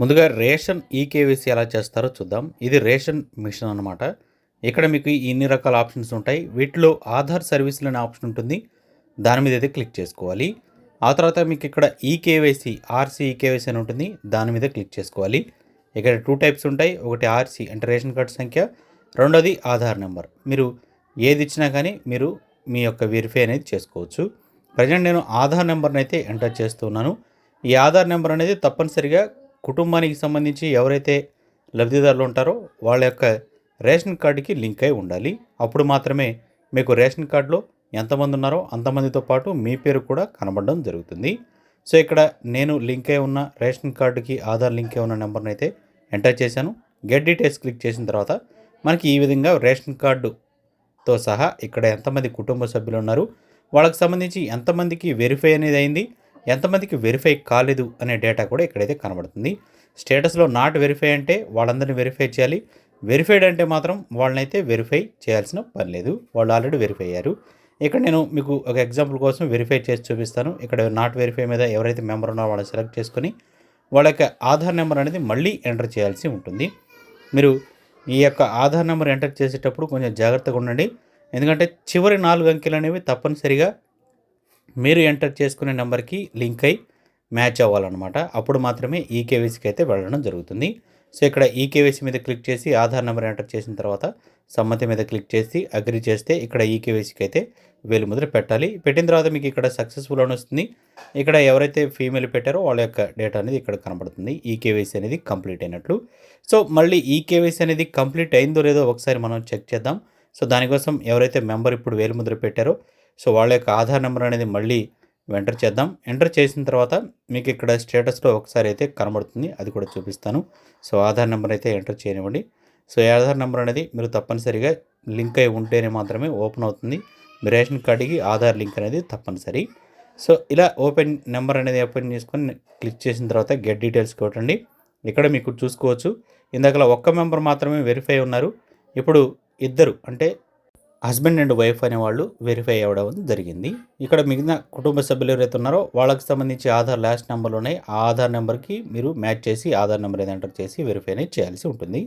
ముందుగా రేషన్ ఈకేవీసీ ఎలా చేస్తారో చూద్దాం. ఇది రేషన్ మిషన్ అనమాట ఇక్కడ మీకు ఇన్ని రకాల ఆప్షన్స్ ఉంటాయి. వీటిలో ఆధార్ సర్వీసులు అనే ఆప్షన్ ఉంటుంది. దాని మీద అయితే క్లిక్ చేసుకోవాలి. ఆ తర్వాత మీకు ఇక్కడ ఈకేవైసీ ఆర్సీ ఈకేవైసీ అని ఉంటుంది. దాని మీద క్లిక్ చేసుకోవాలి. ఇక్కడ టూ టైప్స్ ఉంటాయి. ఒకటి ఆర్సీ అంటే రేషన్ కార్డు సంఖ్య రెండోది ఆధార్ నెంబర్. మీరు ఏది ఇచ్చినా కానీ మీరు మీ యొక్క వెరిఫై అనేది చేసుకోవచ్చు. ప్రజెంట్ నేను ఆధార్ నెంబర్ని అయితే ఎంటర్ చేస్తున్నాను ఈ ఆధార్ నెంబర్ అనేది తప్పనిసరిగా కుటుంబానికి సంబంధించి ఎవరైతే లబ్ధిదారులు ఉంటారో వాళ్ళ యొక్క రేషన్ కార్డుకి లింక్ అయి ఉండాలి. అప్పుడు మాత్రమే మీకు రేషన్ కార్డులో ఎంతమంది ఉన్నారో అంతమందితో పాటు మీ పేరు కూడా కనబడడం జరుగుతుంది. సో ఇక్కడ నేను లింక్ అయి ఉన్న రేషన్ కార్డుకి ఆధార్ లింక్ అయి ఉన్న నెంబర్ని అయితే ఎంటర్ చేశాను. గెట్ డీటెయిల్స్ క్లిక్ చేసిన తర్వాత మనకి ఈ విధంగా రేషన్ కార్డుతో సహా ఇక్కడ ఎంతమంది కుటుంబ సభ్యులు ఉన్నారు? వాళ్ళకి సంబంధించి ఎంతమందికి వెరిఫై అనేది అయింది? ఎంతమందికి వెరిఫై కాలేదు అనే డేటా కూడా ఇక్కడైతే కనబడుతుంది. స్టేటస్లో నాట్ వెరిఫై అంటే వాళ్ళందరినీ వెరిఫై చేయాలి. వెరిఫైడ్ అంటే మాత్రం వాళ్ళనైతే వెరిఫై చేయాల్సిన పని లేదు. వాళ్ళు ఆల్రెడీ వెరిఫై అయ్యారు. ఇక్కడ నేను మీకు ఒక ఎగ్జాంపుల్ కోసం వెరిఫై చేసి చూపిస్తాను. ఇక్కడ నాట్ వెరిఫై మీద ఎవరైతే మెంబర్ ఉన్నారో వాళ్ళని సెలెక్ట్ చేసుకొని వాళ్ళ యొక్క ఆధార్ నెంబర్ అనేది మళ్ళీ ఎంటర్ చేయాల్సి ఉంటుంది. మీరు ఈ యొక్క ఆధార్ నెంబర్ ఎంటర్ చేసేటప్పుడు కొంచెం జాగ్రత్తగా ఉండండి. ఎందుకంటే చివరి నాలుగు అంకెలు అనేవి తప్పనిసరిగా మీరు ఎంటర్ చేసుకునే నెంబర్కి లింక్ అయి మ్యాచ్ అవ్వాలన్నమాట. అప్పుడు మాత్రమే ఈకేవీసీకి అయితే వెళ్ళడం జరుగుతుంది. సో ఇక్కడ ఈకేవీసీ మీద క్లిక్ చేసి ఆధార్ నెంబర్ ఎంటర్ చేసిన తర్వాత సమ్మతి మీద క్లిక్ చేసి అగ్రి చేస్తే ఇక్కడ ఈకేవీసీకి అయితే వేలు ముద్ర పెట్టాలి. పెట్టిన తర్వాత మీకు ఇక్కడ సక్సెస్ఫుల్ అని వస్తుంది. ఇక్కడ ఎవరైతే ఫీమేల్ పెట్టారో వాళ్ళ యొక్క డేటా అనేది ఇక్కడ కనబడుతుంది. ఈకేవైసీ అనేది కంప్లీట్ అయినట్లు. సో మళ్ళీ ఈకేవైసీ అనేది కంప్లీట్ అయిందో లేదో ఒకసారి మనం చెక్ చేద్దాం. సో దానికోసం ఎవరైతే మెంబర్ ఇప్పుడు వేలు ముద్ర పెట్టారో సో వాళ్ళ యొక్క ఆధార్ నెంబర్ అనేది మళ్ళీ ఎంటర్ చేద్దాం. ఎంటర్ చేసిన తర్వాత మీకు ఇక్కడ స్టేటస్లో ఒకసారి అయితే కనబడుతుంది. అది కూడా చూపిస్తాను. సో ఆధార్ నెంబర్ అయితే ఎంటర్ చేయనివ్వండి. సో ఈ ఆధార్ నెంబర్ అనేది మీరు తప్పనిసరిగా లింక్ అయి ఉంటేనే మాత్రమే ఓపెన్ అవుతుంది. మీ రేషన్ కార్డుకి ఆధార్ లింక్ అనేది తప్పనిసరి. సో ఇలా ఓపెన్ నెంబర్ అనేది ఓపెన్ చేసుకొని క్లిక్ చేసిన తర్వాత గెట్ డీటెయిల్స్ కొట్టండి. ఇక్కడ మీకు చూసుకోవచ్చు. ఇందాకలా ఒక్క మెంబర్ మాత్రమే వెరిఫై ఉన్నారు. ఇప్పుడు ఇద్దరు అంటే హస్బెండ్ అండ్ వైఫ్ అనే వాళ్ళు వెరిఫై అవ్వడం జరిగింది. ఇక్కడ మిగిలిన కుటుంబ సభ్యులు ఎవరైతే ఉన్నారో వాళ్ళకి సంబంధించి ఆధార్ లాస్ట్ నెంబర్లు ఉన్నాయి. ఆ ఆధార్ నెంబర్కి మీరు మ్యాచ్ చేసి ఆధార్ నెంబర్ ఏది ఎంటర్ చేసి వెరిఫై అనేది చేయాల్సి ఉంటుంది.